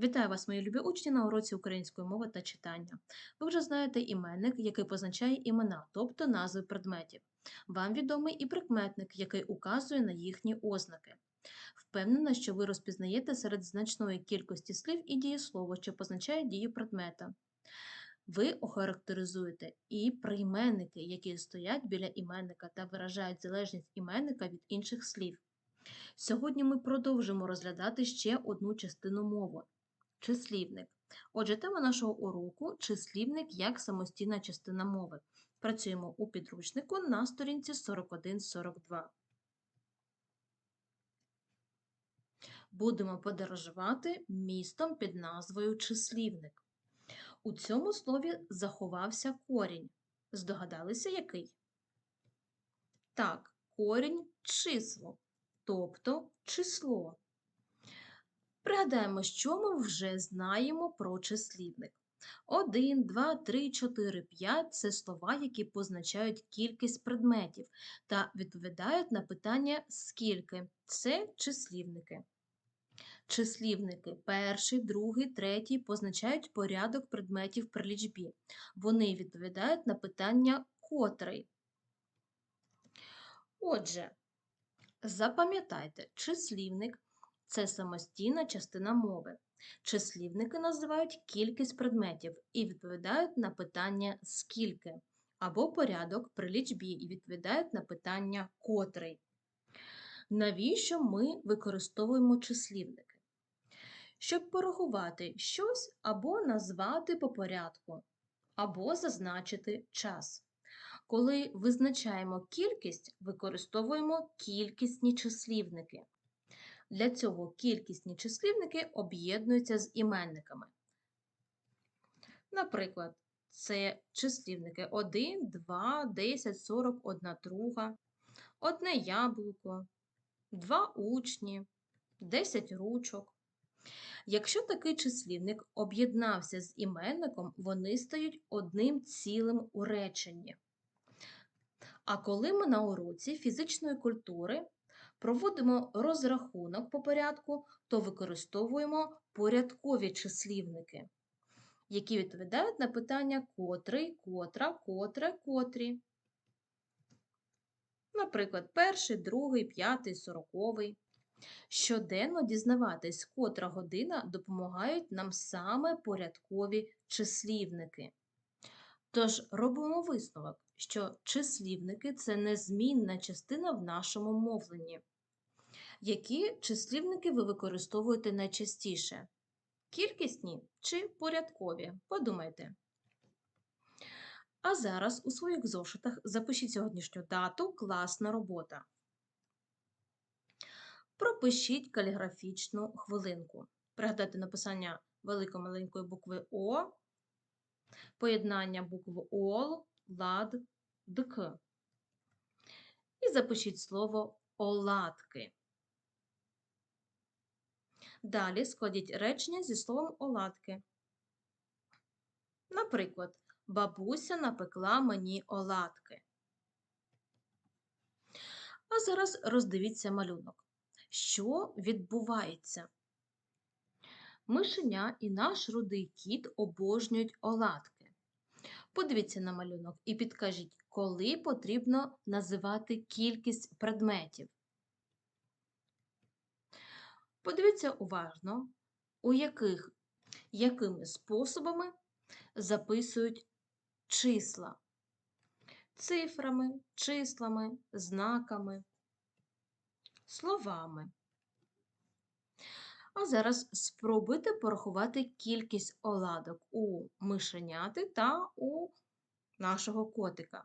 Вітаю вас, мої любі учні, на уроці української мови та читання. Ви вже знаєте іменник, який позначає імена, тобто назви предметів. Вам відомий і прикметник, який указує на їхні ознаки. Впевнена, що ви розпізнаєте серед значної кількості слів і дієслово, що позначає дію предмета. Ви охарактеризуєте і прийменники, які стоять біля іменника та виражають залежність іменника від інших слів. Сьогодні ми продовжимо розглядати ще одну частину мови числівник. Отже, тема нашого уроку числівник як самостійна частина мови. Працюємо у підручнику на сторінці 41-42. Будемо подорожувати містом під назвою числівник. У цьому слові заховався корінь. Здогадалися, який? Так, корінь число, тобто число. Пригадаємо, що ми вже знаємо про числівник. 1, 2, 3, 4, 5 це слова, які позначають кількість предметів та відповідають на питання скільки. Це числівники. Числівники перший, другий, третій позначають порядок предметів при лічбі. Вони відповідають на питання котрий. Отже, запам'ятайте, числівник це самостійна частина мови. Числівники називають кількість предметів і відповідають на питання скільки або порядок при лічбі і відповідають на питання котрий. Навіщо ми використовуємо числівники? Щоб порахувати щось або назвати по порядку, або зазначити час. Коли визначаємо кількість, використовуємо кількісні числівники. Для цього кількісні числівники об'єднуються з іменниками. Наприклад, це числівники 1, 2, 10, 40, 1 друга, одне яблуко, два учні, 10 ручок. Якщо такий числівник об'єднався з іменником, вони стають одним цілим у реченні. А коли ми на уроці фізичної культури проводимо розрахунок по порядку, то використовуємо порядкові числівники, які відповідають на питання котрий, котра, котре, котрі. Наприклад, перший, другий, п'ятий, сороковий. Щоденно дізнаватись, котра година допомагають нам саме порядкові числівники. Тож робимо висновок, що числівники це незмінна частина в нашому мовленні. Які числівники ви використовуєте найчастіше? Кількісні чи порядкові? Подумайте. А зараз у своїх зошитах запишіть сьогоднішню дату класна робота. Пропишіть каліграфічну хвилинку. Пригадайте написання великої-маленької букви О, поєднання букв ОЛ, лад, ДК. І запишіть слово оладки. Далі складіть речення зі словом оладки. Наприклад, бабуся напекла мені оладки. А зараз роздивіться малюнок. Що відбувається? Мишеня і наш рудий кіт обожнюють оладки. Подивіться на малюнок і підкажіть, коли потрібно називати кількість предметів. Подивіться уважно, у яких, якими способами записують числа. Цифрами, числами, знаками, словами. А зараз спробуйте порахувати кількість оладок у мишеняти та у нашого котика.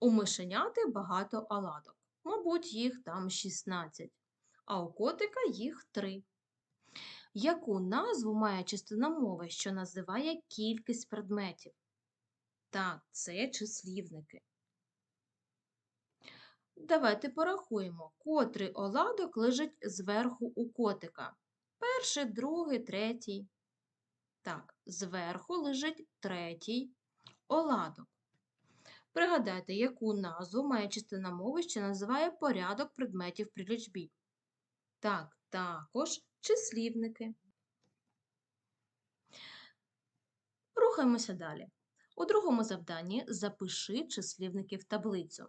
У мишеняти багато оладок. Мабуть, їх там 16 а у котика їх три. Яку назву має частина мови, що називає кількість предметів? Так, це числівники. Давайте порахуємо, котрий оладок лежить зверху у котика. Перший, другий, третій. Так, зверху лежить третій оладок. Пригадайте, яку назву має частина мови, що називає порядок предметів при лічбі. Так, також числівники. Рухаємося далі. У другому завданні запиши числівники в таблицю.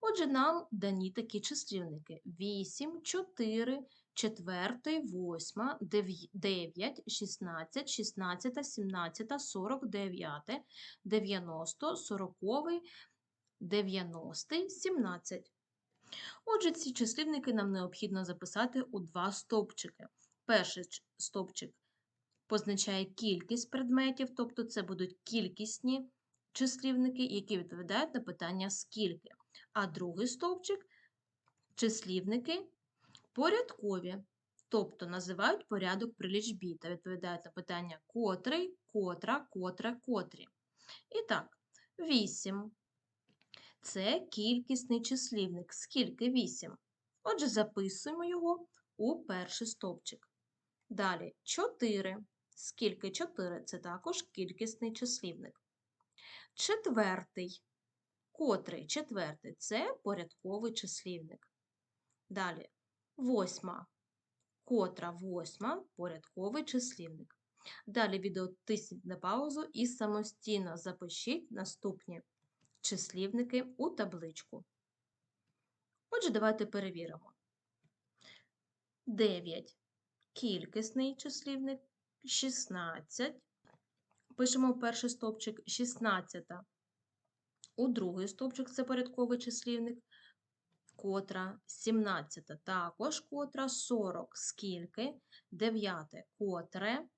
Отже, нам дані такі числівники: 8, 4, 4, 8, 9, 16, 16, 17, 49, 90, 40, 90, 17. Отже, ці числівники нам необхідно записати у два стовпчики. Перший стовпчик позначає кількість предметів, тобто це будуть кількісні числівники, які відповідають на питання скільки. А другий стовпчик числівники порядкові, тобто називають порядок при лічбі та відповідають на питання котрий, котра, котре, котрі. І так, 8. Це кількісний числівник. Скільки 8? Отже, записуємо його у перший стовпчик. Далі 4. Скільки 4? Це також кількісний числівник. Четвертий. Котрий четвертий це порядковий числівник. Далі восьма. Котра восьма порядковий числівник. Далі відео тисніть на паузу і самостійно запишіть наступні числівники у табличку. Отже, давайте перевіримо. 9. Кількісний числівник 16. Пишемо в перший стовпчик 16. У другий стовпчик це порядковий числівник. Котра 17. Також котра 40. Скільки? 9. Котре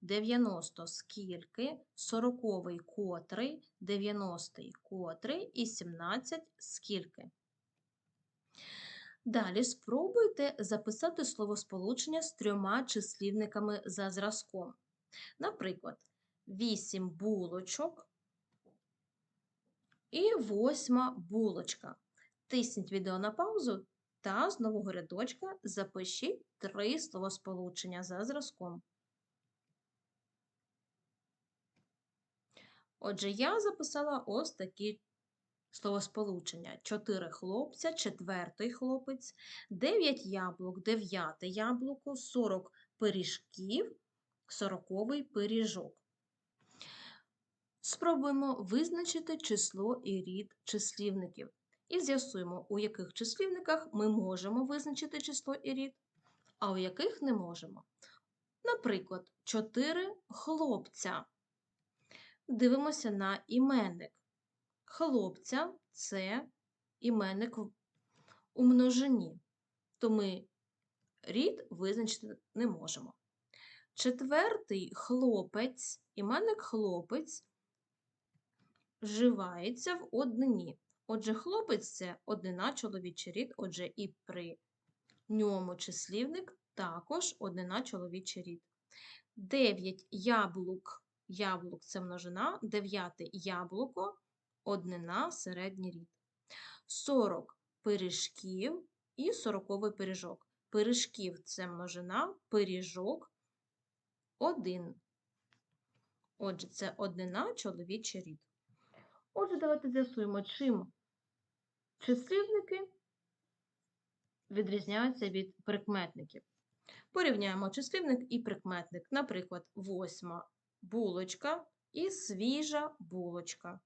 90 скільки, 40 котрий, 90 котрий і 17 скільки. Далі спробуйте записати словосполучення з трьома числівниками за зразком. Наприклад, 8 булочок і 8 булочка. Тисніть відео на паузу та з нового рядочка запишіть три словосполучення за зразком. Отже, я записала ось такі словосполучення: 4 хлопця, четвертий хлопець, 9 яблук, дев'яте яблуко, 40 пиріжків, сороковий пиріжок. Спробуємо визначити число і рід числівників. І з'ясуємо, у яких числівниках ми можемо визначити число і рід, а у яких не можемо. Наприклад, 4 хлопця. Дивимося на іменник. Хлопця це іменник у множині, то ми рід визначити не можемо. Четвертий хлопець, іменник хлопець вживається в однині. Отже, хлопець це однина чоловічий рід, отже, і при ньому числівник також однина чоловічий рід. Дев'ять яблук яблук це множина, дев'яте яблуко, однина середній рід. 40 пиріжків і сороковий пиріжок. Пиріжків це множина, пиріжок один. Отже, це однина чоловічий рід. Отже, давайте з'ясуємо, чим числівники відрізняються від прикметників. Порівняємо числівник і прикметник. Наприклад, восьма булочка і свіжа булочка.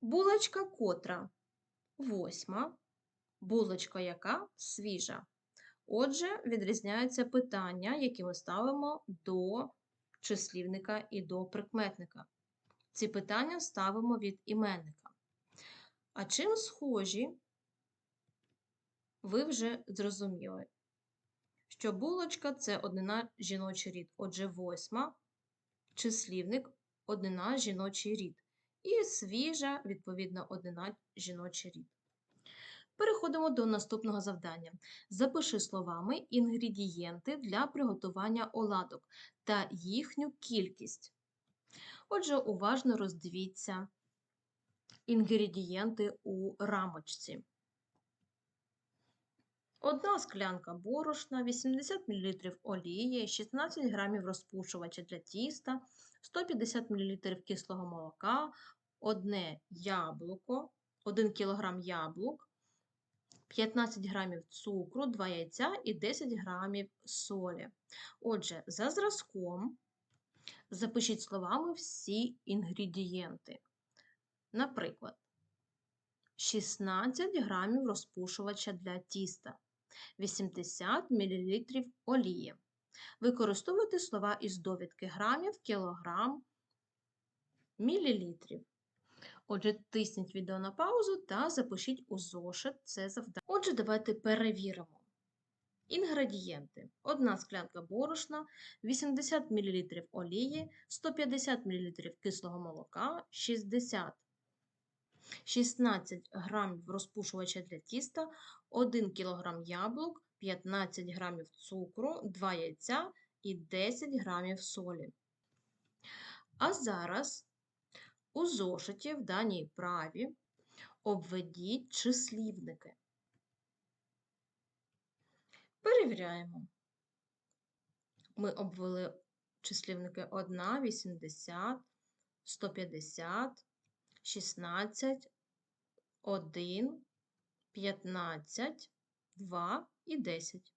Булочка котра восьма, булочка яка свіжа. Отже, відрізняються питання, які ми ставимо до числівника і до прикметника. Ці питання ставимо від іменника. А чим схожі, ви вже зрозуміли що булочка це однина жіночий рід. Отже, восьма числівник однина жіночий рід. І свіжа, відповідно, однина жіночий рід. Переходимо до наступного завдання. Запиши словами інгредієнти для приготування оладок та їхню кількість. Отже, уважно роздивіться інгредієнти у рамочці. Одна склянка борошна, 80 мл олії, 16 г розпушувача для тіста, 150 мл кислого молока, одне яблуко, 1 кг яблук, 15 г цукру, 2 яйця і 10 г солі. Отже, за зразком Запишіть словами всі інгредієнти. Наприклад, 16 грамів розпушувача для тіста, 80 мл олії. Використовуйте слова із довідки грамів, кілограм, мілілітрів. Отже, тисніть відео на паузу та запишіть у зошит це завдання. Отже, давайте перевіримо. Інгредієнти: 1 склянка борошна, 80 мл олії, 150 мл кислого молока, 60 16 грамів розпушувача для тіста, 1 кг яблук, 15 грамів цукру, 2 яйця і 10 грамів солі. А зараз у зошиті в даній праві обведіть числівники. Перевіряємо. Ми обвели числівники 1, 80, 150, 16, 1, 15, 2 і 10.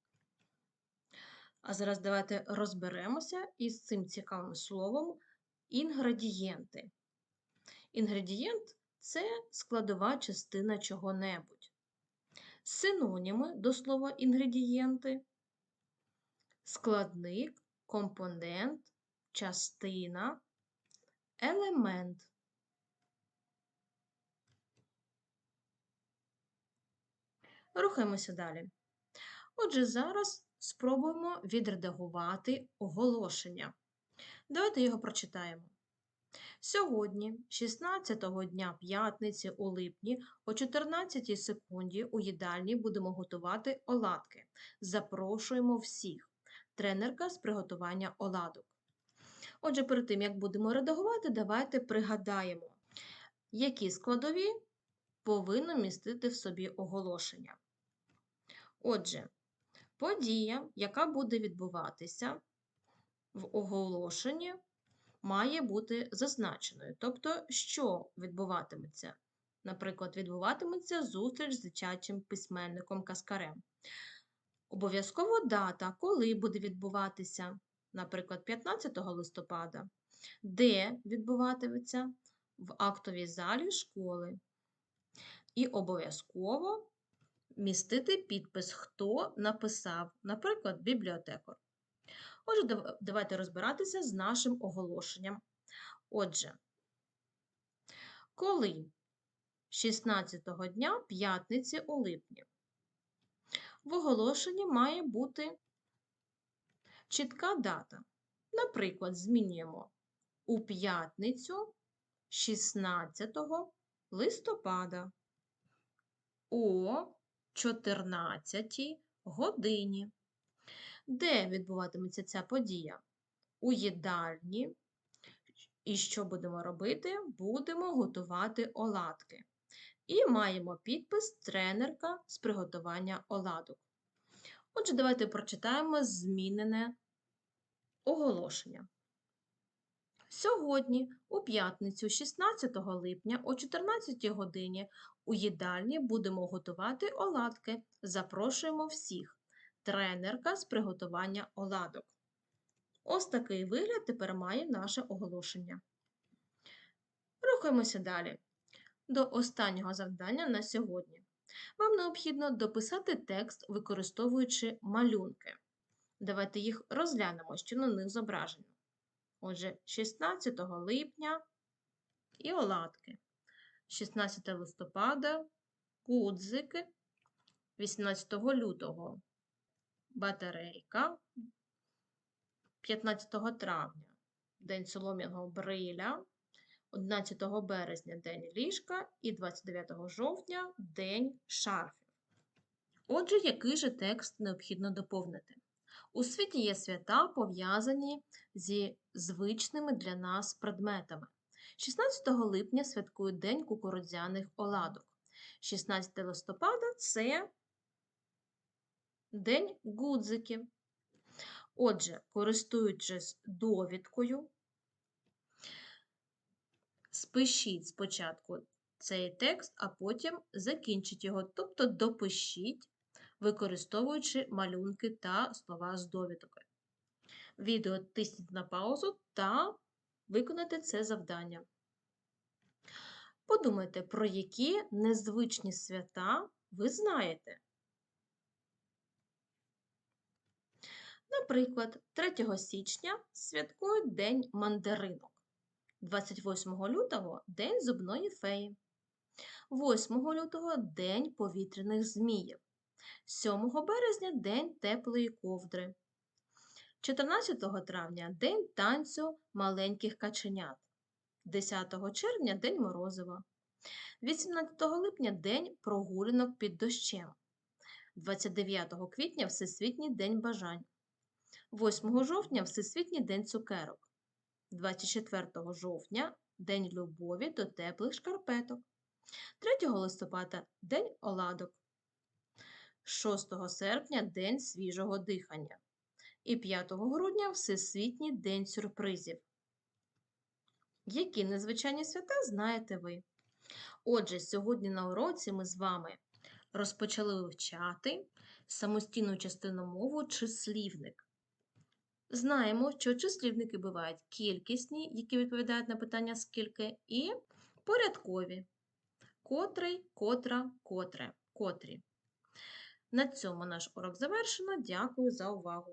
А зараз давайте розберемося із цим цікавим словом інгредієнти. Інгредієнт це складова частина чого-небудь. Синоніми до слова інгредієнти складник, компонент, частина, елемент. Рухаємося далі. Отже, зараз спробуємо відредагувати оголошення. Давайте його прочитаємо. Сьогодні, 16-го дня п'ятниці у липні, о 14 секунді у їдальні будемо готувати оладки. Запрошуємо всіх. Тренерка з приготування оладок. Отже, перед тим, як будемо редагувати, давайте пригадаємо, які складові повинно містити в собі оголошення. Отже, подія, яка буде відбуватися в оголошенні, має бути зазначеною. Тобто, що відбуватиметься? Наприклад, відбуватиметься зустріч з дитячим письменником Каскарем. Обов'язково дата, коли буде відбуватися, наприклад, 15 листопада, де відбуватиметься в актовій залі школи. І обов'язково містити підпис, хто написав, наприклад, бібліотекар. Отже, давайте розбиратися з нашим оголошенням. Отже, коли 16-го дня п'ятниці у липні, в оголошенні має бути чітка дата. Наприклад, змінюємо у п'ятницю 16 листопада о 14 годині. Де відбуватиметься ця подія? У їдальні. І що будемо робити? Будемо готувати оладки. І маємо підпис тренерка з приготування оладок. Отже, давайте прочитаємо змінене оголошення. Сьогодні, у п'ятницю, 16 липня, о 14 годині, у їдальні будемо готувати оладки. Запрошуємо всіх тренерка з приготування оладок. Ось такий вигляд тепер має наше оголошення. Рухаємося далі. До останнього завдання на сьогодні. Вам необхідно дописати текст, використовуючи малюнки. Давайте їх розглянемо, що на них зображено. Отже, 16 липня і оладки. 16 листопада кудзики, 18 лютого батарейка 15 травня День солом'яного бриля, 11 березня День ліжка і 29 жовтня День шарфів. Отже, який же текст необхідно доповнити? У світі є свята, пов'язані зі звичними для нас предметами. 16 липня святкують День кукурудзяних оладок. 16 листопада це День гудзиків. Отже, користуючись довідкою, спишіть спочатку цей текст, а потім закінчіть його, тобто допишіть, використовуючи малюнки та слова з довідкою. відео тисніть на паузу та виконайте це завдання. Подумайте, про які незвичні свята ви знаєте. Наприклад, 3 січня святкують День мандаринок, 28 лютого День зубної феї, 8 лютого День повітряних зміїв, 7 березня День теплої ковдри, 14 травня День танцю маленьких каченят, 10 червня День Морозива, 18 липня День прогулянок під дощем, 29 квітня Всесвітній день бажань. 8 жовтня Всесвітній день цукерок, 24 жовтня День любові до теплих шкарпеток, 3 листопада День оладок, 6 серпня День свіжого дихання і 5 грудня Всесвітній день сюрпризів. Які незвичайні свята знаєте ви? Отже, сьогодні на уроці ми з вами розпочали вивчати самостійну частину мови числівник. Знаємо, що числівники бувають кількісні, які відповідають на питання скільки, і порядкові котрий, котра, котре, котрі. На цьому наш урок завершено. Дякую за увагу!